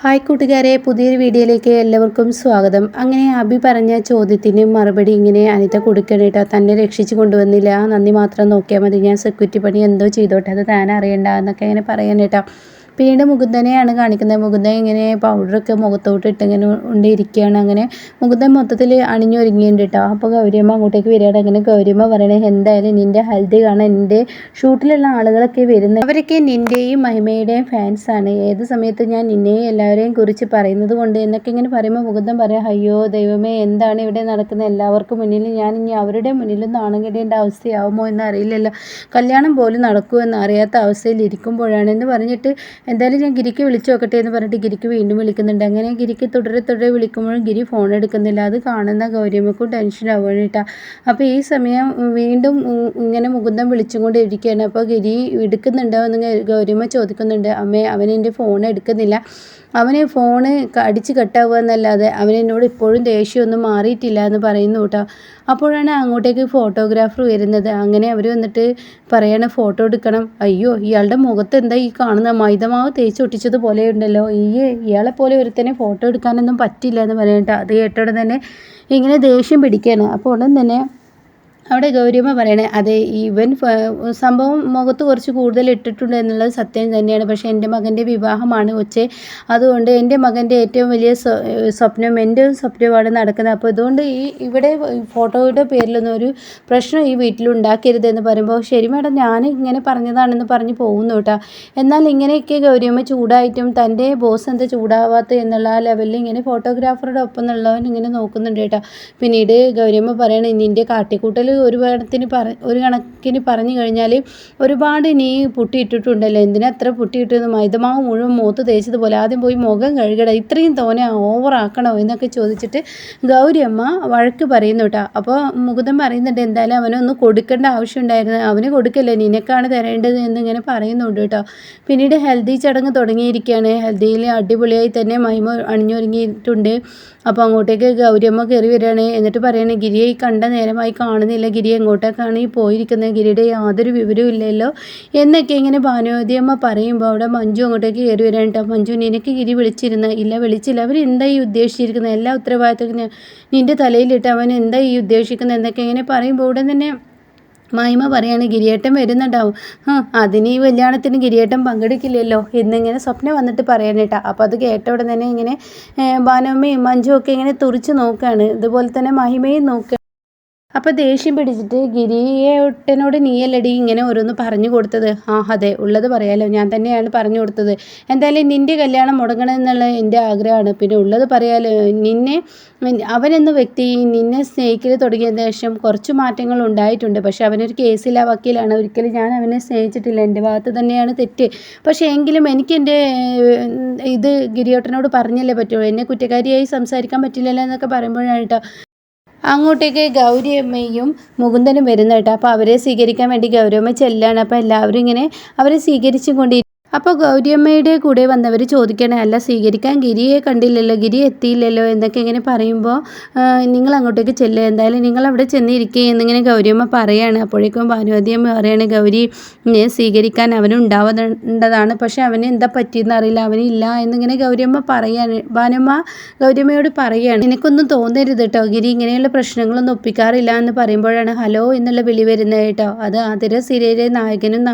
Hi കൂട്ടുകാരെ പുതിയൊരു വീഡിയോയിലേക്ക് എല്ലാവർക്കും സ്വാഗതം. അങ്ങനെ അഭി പറഞ്ഞ ചോദ്യത്തിന് മറുപടി ഇങ്ങനെ അനിത കൊടുക്കണേട്ടോ തന്നെ രക്ഷിച്ചു കൊണ്ടുവന്നില്ല. നന്ദി മാത്രം നോക്കിയാൽ മതി. ഞാൻ സെക്യൂരിറ്റി പണി എന്തോ ചെയ്തോട്ടെ. അത് താൻ അറിയണ്ട എന്നൊക്കെ ഇങ്ങനെ പറയാനേട്ടോ പിന്നീട് മുകുന്ദനെയാണ് കാണിക്കുന്നത്. മുകുന്ദൻ ഇങ്ങനെ പൗഡറൊക്കെ മുഖത്തോട്ട് ഇട്ട് ഇങ്ങനെ കൊണ്ടിരിക്കുകയാണ് അങ്ങനെ മുകുന്ദൻ മൊത്തത്തിൽ അണിഞ്ഞൊരുങ്ങിയിട്ടുണ്ട് കേട്ടോ. അപ്പോൾ ഗൗരിയമ്മ അങ്ങോട്ടേക്ക് വരികയാണ്. അങ്ങനെ ഗൗരിയമ്മ പറയണേ എന്തായാലും നിന്റെ ഹൽദി കാണാൻ എന്റെ ഷൂട്ടിലുള്ള ആളുകളൊക്കെ വരുന്നത് അവരൊക്കെ നിന്റെയും മഹിമയുടെയും ഫാൻസാണ് ഏത് സമയത്ത് ഞാൻ നിന്നെയും എല്ലാവരെയും കുറിച്ച് പറയുന്നത് കൊണ്ട് എന്നൊക്കെ ഇങ്ങനെ പറയുമ്പോൾ മുകുന്ദൻ പറയാം അയ്യോ ദൈവമേ എന്താണ് ഇവിടെ നടക്കുന്നത്? എല്ലാവർക്കും മുന്നിൽ ഞാൻ ഇനി അവരുടെ മുന്നിലും നാണം കെടേണ്ട അവസ്ഥയാവുമോ എന്ന് അറിയില്ലല്ലോ കല്യാണം പോലും നടക്കുമെന്ന് അറിയാത്ത അവസ്ഥയിൽ ഇരിക്കുമ്പോഴാണ് എന്ന് പറഞ്ഞിട്ട് എന്തായാലും ഞാൻ ഗിരിക്ക് വിളിച്ചു നോക്കട്ടെ എന്ന് പറഞ്ഞിട്ട് ഗിരിക്ക് വീണ്ടും വിളിക്കുന്നുണ്ട്. അങ്ങനെ ഗിരിക്ക് തുടരെ തുടരെ വിളിക്കുമ്പോഴും ഗിരി ഫോൺ എടുക്കുന്നില്ല. അത് കാണുന്ന ഗൗരിയമ്മക്കും ടെൻഷൻ ആവുകയാണ് കേട്ടോ. അപ്പോൾ ഈ സമയം വീണ്ടും ഇങ്ങനെ മുകുന്ദം വിളിച്ചുകൊണ്ട് ഇരിക്കുകയാണ് അപ്പോൾ ഗിരി എടുക്കുന്നുണ്ടോ എന്ന് ഗൗരിയമ്മ ചോദിക്കുന്നുണ്ട്. അമ്മേ അവൻ ഫോൺ എടുക്കുന്നില്ല. അവന് ഫോണ് അടിച്ച് കട്ടാവുക എന്നല്ലാതെ അവനെന്നോട് ഇപ്പോഴും ദേഷ്യമൊന്നും മാറിയിട്ടില്ല എന്ന് പറയുന്നു കേട്ടോ. അപ്പോഴാണ് അങ്ങോട്ടേക്ക് ഫോട്ടോഗ്രാഫർ വരുന്നത്. അങ്ങനെ അവർ വന്നിട്ട് പറയണ ഫോട്ടോ എടുക്കണം. അയ്യോ ഇയാളുടെ മുഖത്ത് എന്താ ഈ കാണുന്ന? മൈദമാവ് തേച്ച് ഒട്ടിച്ചതുപോലെ ഉണ്ടല്ലോ. ഈ ഇയാളെ പോലെ ഒരുത്തനെ ഫോട്ടോ എടുക്കാനൊന്നും പറ്റില്ല എന്ന് പറയട്ടോ അത് കേട്ടോടെ തന്നെ ഇങ്ങനെ ദേഷ്യം പിടിക്കുകയാണ് അപ്പോൾ ഉടൻ തന്നെ അവിടെ ഗൗരിയമ്മ പറയണേ അതെ ഇവൻ സംഭവം മുഖത്ത് കുറച്ച് കൂടുതൽ ഇട്ടിട്ടുണ്ട് എന്നുള്ളത് സത്യം തന്നെയാണ്. പക്ഷേ എന്റെ മകന്റെ വിവാഹമാണ് ഉച്ച അതുകൊണ്ട് എന്റെ മകന്റെ ഏറ്റവും വലിയ സ്വപ്നം എന്റെ സ്വപ്നമാണ് നടക്കുന്നത്. അപ്പോൾ ഇതുകൊണ്ട് ഈ ഇവിടെ ഫോട്ടോയുടെ പേരിലൊന്നും ഒരു പ്രശ്നം ഈ വീട്ടിലുണ്ടാക്കരുത് എന്ന് പറയുമ്പോൾ ശരി മാഡം ഞാൻ ഇങ്ങനെ പറഞ്ഞതാണെന്ന് പറഞ്ഞ് പോകുന്നു കേട്ടോ. എന്നാൽ ഇങ്ങനെയൊക്കെ ഗൗരിയമ്മ ചൂടായിട്ടും തന്റെ ബോസ് എന്താ ചൂടാവാത്ത എന്നുള്ള ആ ലെവലിൽ ഇങ്ങനെ ഫോട്ടോഗ്രാഫറുടെ ഒപ്പം എന്നുള്ളവൻ ഇങ്ങനെ നോക്കുന്നുണ്ട് കേട്ടോ. പിന്നീട് ഗൗരിയമ്മ പറയണേ നിന്റെ കാട്ടിക്കൂട്ടൽ ഒരു കണത്തിന് പറ ഒരു കണക്കിന് പറഞ്ഞു കഴിഞ്ഞാൽ ഒരുപാട് നീ പുട്ടിയിട്ടിട്ടുണ്ടല്ലോ. എന്തിനാ അത്ര പുട്ടിയിട്ടെന്ന് മൈദമാവ് മുഴുവൻ മൂത്ത് തേച്ചതുപോലെ ആദ്യം പോയി മുഖം കഴുകട ഇത്രയും തോനെ ഓവറാക്കണോ എന്നൊക്കെ ചോദിച്ചിട്ട് ഗൗരിയമ്മ വഴക്ക് പറയുന്നു കേട്ടോ. അപ്പോൾ മുകുതൻ പറയുന്നുണ്ട് എന്തായാലും അവനൊന്ന് കൊടുക്കേണ്ട ആവശ്യമുണ്ടായിരുന്നു. അവന് കൊടുക്കല്ലേ. നിനക്കാണ് തരേണ്ടത് എന്നിങ്ങനെ പറയുന്നുണ്ട് കേട്ടോ. പിന്നീട് ഹെൽത്തി ചടങ്ങ് തുടങ്ങിയിരിക്കുകയാണ്. ഹെൽത്തിയിൽ അടിപൊളിയായി തന്നെ മൈമ അണിഞ്ഞൊരുങ്ങിയിട്ടുണ്ട്. അപ്പോൾ അങ്ങോട്ടേക്ക് ഗൗരിയമ്മ കയറി വരികയാണ്. എന്നിട്ട് പറയണേ ഗിരിയെ കണ്ട നേരമായി കാണുന്നില്ല. ഗിരി എങ്ങോട്ടേക്കാണ് ഈ പോയിരിക്കുന്നത്? ഗിരിയുടെ യാതൊരു വിവരവും ഇല്ലല്ലോ. എന്നൊക്കെ ഇങ്ങനെ ഭാനുവതിയമ്മ പറയുമ്പോൾ അവിടെ മഞ്ജു അങ്ങോട്ടേക്ക് കയറി വരാൻ കേട്ടോ. മഞ്ജു നിനക്ക് ഗിരി വിളിച്ചിരുന്ന? ഇല്ല വിളിച്ചില്ല. അവർ എന്താ ഈ ഉദ്ദേശിച്ചിരിക്കുന്നത്? എല്ലാ ഉത്തരവാദിത്തവും നിന്റെ തലയിലിട്ട് അവൻ എന്താ ഈ ഉദ്ദേശിക്കുന്നത്? എന്നൊക്കെ ഇങ്ങനെ പറയുമ്പോൾ ഉടൻ തന്നെ മായ്മ പറയാണ് ഗിരിയേട്ടൻ വരുന്നുണ്ടാവും. അതിന് ഈ കല്യാണത്തിന് ഗിരിയേട്ടൻ പങ്കെടുക്കില്ലല്ലോ. എന്നിങ്ങനെ സ്വപ്നം വന്നിട്ട് പറയാനേട്ടാ അപ്പോൾ അത് കേട്ട ഉടനെ തന്നെ ഇങ്ങനെ ഭാനുമ്മയും മഞ്ജുവൊക്കെ ഇങ്ങനെ തുറിച്ച് നോക്കുകയാണ് ഇതുപോലെ തന്നെ മഹിമയും നോക്കുക അപ്പോൾ ദേഷ്യം പിടിച്ചിട്ട് ഗിരിയേട്ടനോട് നീയല്ലടി ഇങ്ങനെ ഓരോന്ന് പറഞ്ഞു കൊടുത്തത്. ആ അതെ ഉള്ളത് പറയാലോ. ഞാൻ തന്നെയാണ് പറഞ്ഞു കൊടുത്തത്. എന്തായാലും നിന്റെ കല്യാണം മുടങ്ങണം എന്നുള്ള എന്റെ ആഗ്രഹമാണ്. പിന്നെ ഉള്ളത് പറയാലോ. നിന്നെ അവനെന്ന വ്യക്തി നിന്നെ സ്നേഹിക്കൽ തുടങ്ങിയ ശേഷം കുറച്ച് മാറ്റങ്ങൾ ഉണ്ടായിട്ടുണ്ട്. പക്ഷെ അവനൊരു കേസില്ല വക്കീലാണ്. ഒരിക്കലും ഞാൻ അവനെ സ്നേഹിച്ചിട്ടില്ല. എന്റെ ഭാഗത്ത് തന്നെയാണ് തെറ്റ്. പക്ഷേ എങ്കിലും എനിക്ക് എന്റെ ഇത് ഗിരിയോട്ടനോട് പറഞ്ഞല്ലേ പറ്റുള്ളൂ എന്നെ കുറ്റക്കാരിയായി സംസാരിക്കാൻ പറ്റില്ലല്ലോ എന്നൊക്കെ പറയുമ്പോഴാണ് കേട്ടോ. അങ്ങോട്ടേക്ക് ഗൗരിയമ്മയും മുകുന്ദനും വരുന്ന കേട്ടോ അപ്പോൾ അവരെ സ്വീകരിക്കാൻ വേണ്ടി ഗൗരിയമ്മ ചെല്ലാണ്. അപ്പോൾ എല്ലാവരും ഇങ്ങനെ അവരെ സ്വീകരിച്ചും കൊണ്ട് അപ്പോൾ ഗൗരിയമ്മയുടെ കൂടെ വന്നവർ ചോദിക്കണേ അല്ല സ്വീകരിക്കാൻ ഗിരിയെ കണ്ടില്ലല്ലോ ഗിരി എത്തിയില്ലല്ലോ എന്നൊക്കെ ഇങ്ങനെ പറയുമ്പോൾ നിങ്ങൾ അങ്ങോട്ടേക്ക് ചെല്ലുക എന്തായാലും നിങ്ങൾ അവിടെ ചെന്നിരിക്കുക എന്നിങ്ങനെ ഗൗരിയമ്മ പറയാണ്. അപ്പോഴേക്കും ഭാനുവതിയമ്മ പറയാണ് ഗൗരി സ്വീകരിക്കാൻ അവനുണ്ടാവേണ്ടതാണ് പക്ഷെ അവന് എന്താ പറ്റിയെന്ന് അറിയില്ല അവനില്ല എന്നിങ്ങനെ ഗൗരിയമ്മ പറയാണ്. ഭാനുമ്മ ഗൗരിയമ്മയോട് പറയാണ് എനിക്കൊന്നും തോന്നരുത് കേട്ടോ ഗിരി ഇങ്ങനെയുള്ള പ്രശ്നങ്ങളൊന്നും ഒപ്പിക്കാറില്ല എന്ന് പറയുമ്പോഴാണ് ഹലോ എന്നുള്ള വിളി വരുന്നത് കേട്ടോ. അത് ആതിര സിരയിലെ നായകനും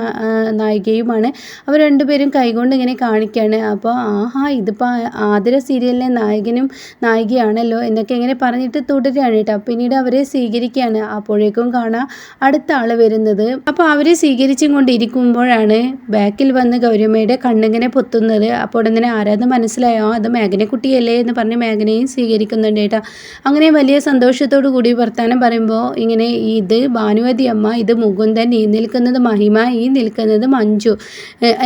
നായികയുമാണ്. അവർ രണ്ടുപേരും രണ്ടുപേരും കൈകൊണ്ട് ഇങ്ങനെ കാണിക്കുകയാണ് അപ്പോൾ ആഹാ ഇതിപ്പോൾ ആതിര സീരിയലിലെ നായകനും നായികയാണല്ലോ എന്നൊക്കെ ഇങ്ങനെ പറഞ്ഞിട്ട് തുടരുകയാണ് കേട്ടോ. പിന്നീട് അവരെ സ്വീകരിക്കുകയാണ്. അപ്പോഴേക്കും കാണാം അടുത്ത ആൾ വരുന്നത്. അപ്പോൾ അവരെ സ്വീകരിച്ചും കൊണ്ടിരിക്കുമ്പോഴാണ് ബാക്കിൽ വന്ന് ഗൗരമ്മയുടെ കണ്ണിങ്ങനെ പൊത്തുന്നത്. അപ്പോൾ ഉടനെ ആരാധന മനസ്സിലായോ? അത് മേഘനെ കുട്ടിയല്ലേ എന്ന് പറഞ്ഞ് മേഘനയും സ്വീകരിക്കുന്നുണ്ട് കേട്ടോ. അങ്ങനെ വലിയ സന്തോഷത്തോടു കൂടി വർത്തമാനം പറയുമ്പോൾ ഇങ്ങനെ ഇത് ഭാനുവതി അമ്മ ഇത് മുകുന്ദൻ ഈ നിൽക്കുന്നത് മഹിമ ഈ നിൽക്കുന്നത് മഞ്ജു.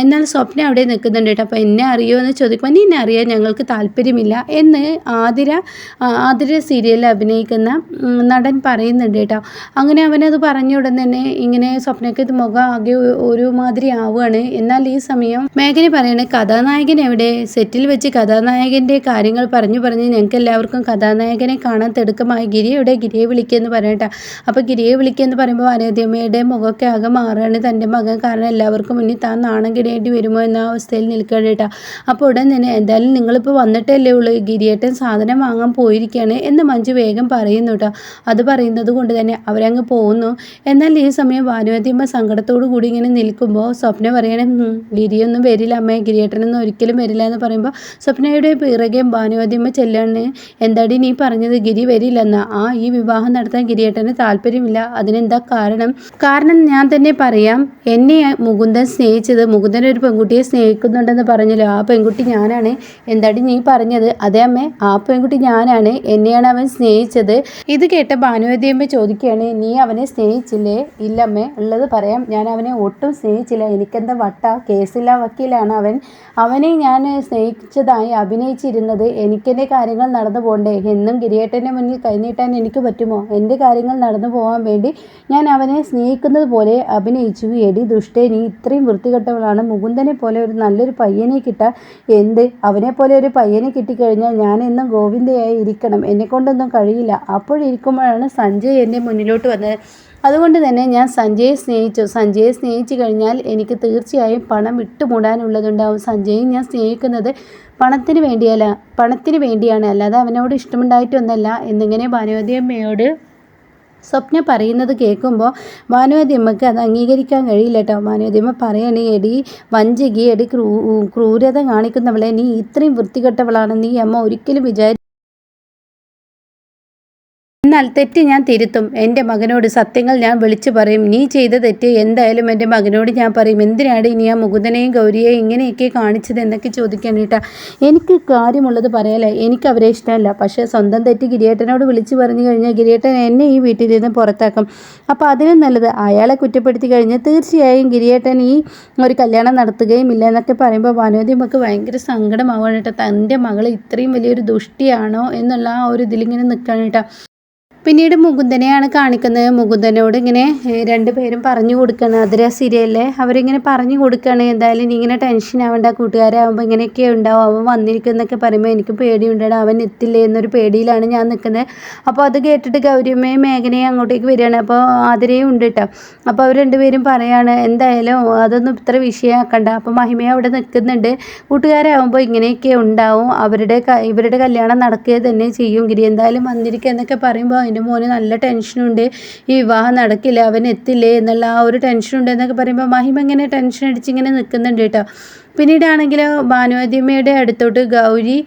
എന്നാൽ സ്വപ്ന അവിടെ നിൽക്കുന്നുണ്ട് കേട്ടോ. അപ്പോൾ എന്നെ അറിയുമോ എന്ന് ചോദിക്കുമ്പോൾ നീ എന്നെ അറിയാൻ ഞങ്ങൾക്ക് താല്പര്യമില്ല എന്ന് ആതിര ആതിര സീരിയലിൽ അഭിനയിക്കുന്ന നടൻ പറയുന്നുണ്ട് കേട്ടോ. അങ്ങനെ അവനത് പറഞ്ഞ ഉടൻ തന്നെ ഇങ്ങനെ സ്വപ്നയ്ക്ക് മുഖം ആകെ ഒരുമാതിരി ആവുകയാണ്. എന്നാൽ ഈ സമയം മേഘന പറയണ കഥാനായകൻ എവിടെ? സെറ്റിൽ വെച്ച് കഥാനായകന്റെ കാര്യങ്ങൾ പറഞ്ഞു പറഞ്ഞ് ഞങ്ങൾക്ക് എല്ലാവർക്കും കഥാനായകനെ കാണാൻ തിടുക്കമായി. ഗിരി എവിടെ? ഗിരിയെ വിളിക്കുമെന്ന് പറയട്ടെ അപ്പോൾ ഗിരിയെ വിളിക്കുമെന്ന് പറയുമ്പോൾ അനേദ്യമ്മയുടെ മുഖമൊക്കെ ആകെ മാറുകയാണ്. തന്റെ മകൻ കാരണം എല്ലാവർക്കും മുന്നിൽ താൻ നാണം കിടേണ്ടി വരുമോ എന്ന അവസ്ഥയിൽ നിൽക്കുകയാണ് കേട്ടോ. അപ്പോൾ ഉടൻ തന്നെ എന്തായാലും നിങ്ങളിപ്പോൾ വന്നിട്ടല്ലേ ഉള്ളൂ ഗിരിയേട്ടൻ സാധനം വാങ്ങാൻ പോയിരിക്കുകയാണ് എന്ന് മഞ്ജു വേഗം പറയുന്നു കേട്ടോ. അത് പറയുന്നത് കൊണ്ട് തന്നെ അവരങ്ങ് പോകുന്നു എന്നാൽ ഈ സമയം ഭാനുവതിയമ്മ സങ്കടത്തോടു കൂടി ഇങ്ങനെ നിൽക്കുമ്പോൾ സ്വപ്ന പറയണേ "ഉം, ഗിരിയൊന്നും വരില്ല അമ്മേ. ഗിരിയേട്ടനൊന്നും ഒരിക്കലും വരില്ല എന്ന് പറയുമ്പോൾ സ്വപ്നയുടെ പിറകെ ഭാനുവതിയമ്മ ചെല്ലാണ്. എന്താടി നീ പറഞ്ഞത്? ഗിരി വരില്ലെന്ന? ആ ഈ വിവാഹം നടത്താൻ ഗിരിയേട്ടന് താല്പര്യമില്ല. അതിനെന്താ കാരണം? കാരണം ഞാൻ തന്നെ പറയാം എന്നെ മുകുന്ദൻ സ്നേഹിച്ചത് മുകുന്ദൻ ഒരു പെൺകുട്ടിയെ സ്നേഹിക്കുന്നുണ്ടെന്ന് പറഞ്ഞല്ലോ. ആ പെൺകുട്ടി ഞാനാണ്. എന്താടി നീ പറഞ്ഞത്? അതെ അമ്മേ ആ പെൺകുട്ടി ഞാനാണ്. എന്നെയാണ് അവൻ സ്നേഹിച്ചത്. ഇത് കേട്ട ഭാനുവതിയമ്മ ചോദിക്കുകയാണ് നീ അവനെ സ്നേഹിച്ചില്ലേ? ഇല്ലമ്മേ ഉള്ളത് പറയാം. ഞാൻ അവനെ ഒട്ടും സ്നേഹിച്ചില്ല. എനിക്കെന്താ വട്ട? കേസില്ല വക്കീലാണ് അവൻ. അവനെ ഞാൻ സ്നേഹിച്ചതായി അഭിനയിച്ചിരുന്നത് എനിക്കെന്റെ കാര്യങ്ങൾ നടന്നു പോകണ്ടേ എന്നും ഗിരിയേട്ടന്റെ മുന്നിൽ കൈനീട്ടാൻ എനിക്ക് പറ്റുമോ? എന്റെ കാര്യങ്ങൾ നടന്നു പോകാൻ വേണ്ടി ഞാൻ അവനെ സ്നേഹിക്കുന്നത് പോലെ അഭിനയിച്ചു. എടി ദുഷ്ടേ നീ ഇത്രയും വൃത്തികെട്ടവളാണ്. മുകുന്ദനെ പോലെ ഒരു നല്ലൊരു പയ്യനെ കിട്ടാൻ എന്ത്? അവനെ പോലെ ഒരു പയ്യനെ കിട്ടിക്കഴിഞ്ഞാൽ ഞാൻ എന്നും ഗോവിന്ദയായി ഇരിക്കണം. എന്നെ കൊണ്ടൊന്നും കഴിയില്ല. അപ്പോഴിരിക്കുമ്പോഴാണ് സഞ്ജയ് എന്റെ മുന്നിലോട്ട് വന്നത്. അതുകൊണ്ട് തന്നെ ഞാൻ സഞ്ജയെ സ്നേഹിച്ചു. സഞ്ജയെ സ്നേഹിച്ചു കഴിഞ്ഞാൽ എനിക്ക് തീർച്ചയായും പണം വിട്ടുമൂടാനുള്ളതുണ്ടാവും സഞ്ജയെ ഞാൻ സ്നേഹിക്കുന്നത് പണത്തിന് വേണ്ടിയല്ല പണത്തിന് വേണ്ടിയാണ്. അല്ലാതെ അവനോട് ഇഷ്ടമുണ്ടായിട്ടൊന്നല്ല. എന്നിങ്ങനെ ഭാനുവതി അമ്മയോട് സ്വപ്ന പറയുന്നത് കേൾക്കുമ്പോൾ ഭാനുവതി അമ്മയ്ക്ക് അത് അംഗീകരിക്കാൻ കഴിയില്ല കേട്ടോ ഭാനുവതി അമ്മ പറയണേ എടി വഞ്ചകി എടി ക്രൂ ക്രൂരത കാണിക്കുന്നവളെ നീ ഇത്രയും വൃത്തികെട്ടവളാണ്. നീ അമ്മ ഒരിക്കലും വിചാരി എന്നാൽ തെറ്റ് ഞാൻ തിരുത്തും. എന്റെ മകനോട് സത്യങ്ങൾ ഞാൻ വിളിച്ചു പറയും. നീ ചെയ്ത തെറ്റ് എന്തായാലും എന്റെ മകനോട് ഞാൻ പറയും. എന്തിനാണ് ഇനി ആ മുകുന്ദനെയും ഗൗരിയെയും ഇങ്ങനെയൊക്കെ കാണിച്ചത് എന്നൊക്കെ ചോദിക്കാൻ കേട്ടാ എനിക്ക് കാര്യമുള്ളത് പറയാലേ എനിക്ക് അവരെ ഇഷ്ടമല്ല. പക്ഷേ സ്വന്തം തെറ്റ് ഗിരിയേട്ടനോട് വിളിച്ചു പറഞ്ഞു കഴിഞ്ഞാൽ ഗിരിയേട്ടൻ എന്നെ ഈ വീട്ടിൽ നിന്ന് പുറത്താക്കും. അപ്പോൾ അതിനും നല്ലത് അയാളെ കുറ്റപ്പെടുത്തി കഴിഞ്ഞാൽ തീർച്ചയായും ഗിരിയേട്ടൻ ഈ ഒരു കല്യാണം നടത്തുകയും ഇല്ല എന്നൊക്കെ പറയുമ്പോൾ വനോദി നമുക്ക് ഭയങ്കര സങ്കടമാവാണ് കേട്ടോ. തന്റെ മകൾ ഇത്രയും വലിയൊരു ദുഷ്ടിയാണോ എന്നുള്ള ആ ഒരു ഇതിലിങ്ങനെ നിൽക്കണം കേട്ടോ. പിന്നീട് മുകുന്ദനെയാണ് കാണിക്കുന്നത്. മുകുന്ദനോട് ഇങ്ങനെ രണ്ടു പേരും പറഞ്ഞു കൊടുക്കണം അതിര സീരിയലിലെ അവരിങ്ങനെ പറഞ്ഞു കൊടുക്കുകയാണ്. എന്തായാലും ഇങ്ങനെ ടെൻഷൻ ആവേണ്ട കൂട്ടുകാരാകുമ്പോൾ ഇങ്ങനെയൊക്കെ ഉണ്ടാവും. അവൻ വന്നിരിക്കുന്നൊക്കെ പറയുമ്പോൾ എനിക്ക് പേടിയുണ്ടടാ അവൻ എത്തില്ലേ എന്നൊരു പേടിയിലാണ് ഞാൻ നിൽക്കുന്നത്. അപ്പോൾ അത് കേട്ടിട്ട് ഗൗരിയമ്മയും മേഘനയും അങ്ങോട്ടേക്ക് വരികയാണ്. അപ്പോൾ ആതിരയും ഉണ്ട് കേട്ടോ. അപ്പോൾ അവർ രണ്ടുപേരും പറയാണ് എന്തായാലും അതൊന്നും ഇത്ര വിഷയമാക്കണ്ട. അപ്പോൾ മഹിമയെ അവിടെ നിൽക്കുന്നുണ്ട്. കൂട്ടുകാരാകുമ്പോൾ ഇങ്ങനെയൊക്കെ ഉണ്ടാവും. അവരുടെ ഇവരുടെ കല്യാണം നടക്കുക തന്നെ ചെയ്യും. ഗിരി എന്തായാലും വന്നിരിക്കുക എന്നൊക്കെ പറയുമ്പോൾ അതിന്റെ മോന് നല്ല ടെൻഷനുണ്ട്. ഈ വിവാഹം നടക്കില്ല അവൻ എത്തില്ലേ എന്നുള്ള ആ ഒരു ടെൻഷനുണ്ട് എന്നൊക്കെ പറയുമ്പോൾ മഹിമ ഇങ്ങനെ ടെൻഷൻ അടിച്ച് ഇങ്ങനെ നിൽക്കുന്നുണ്ട് കേട്ടോ. പിന്നീടാണെങ്കിൽ ഭാനുവതിയമ്മയുടെ അടുത്തോട്ട് ഗൗരി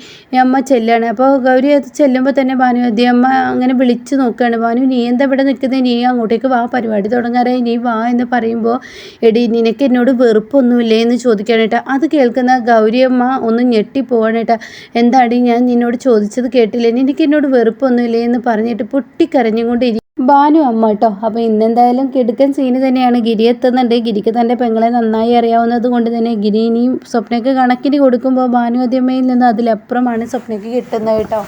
അമ്മ ചെല്ലാണ്. അപ്പോൾ ഗൗരി അത് ചെല്ലുമ്പോൾ തന്നെ ഭാനുവതിയമ്മ അങ്ങനെ വിളിച്ച് നോക്കുകയാണ് ഭാനു നീ എന്താ ഇവിടെ നിൽക്കുന്നത് നീ അങ്ങോട്ടേക്ക് വാ പരിപാടി തുടങ്ങാറായി. നീ വാ എന്ന് പറയുമ്പോൾ എടി നിനക്ക് എന്നോട് വെറുപ്പൊന്നുമില്ലേ എന്ന് ചോദിക്കുകയാണ് കേട്ടോ. അത് കേൾക്കുന്ന ഗൗരിയമ്മ ഒന്ന് ഞെട്ടിപ്പോവാണ് കേട്ടോ. എന്താടി? ഞാൻ നിന്നോട് ചോദിച്ചത് കേട്ടില്ലേ? നിനക്ക് എന്നോട് വെറുപ്പൊന്നുമില്ലേ? എന്ന് പറഞ്ഞിട്ട് പൊട്ടിക്കരഞ്ഞുകൊണ്ട് ഭാനു അമ്മ കേട്ടോ അപ്പോൾ ഇന്നെന്തായാലും കിടുക്കൻ സീന് തന്നെയാണ്. ഗിരി എത്തുന്നുണ്ട്. ഗിരിക്ക് തന്റെ പെങ്ങളെ നന്നായി അറിയാവുന്നത് കൊണ്ട് തന്നെ ഗിരി ഇനിയും സ്വപ്നയ്ക്ക് കണക്കിന് കൊടുക്കുമ്പോൾ ഭാനു അമ്മയിൽ നിന്ന് അതിലപ്പുറമാണ് സ്വപ്നയ്ക്ക് കിട്ടുന്നത് കേട്ടോ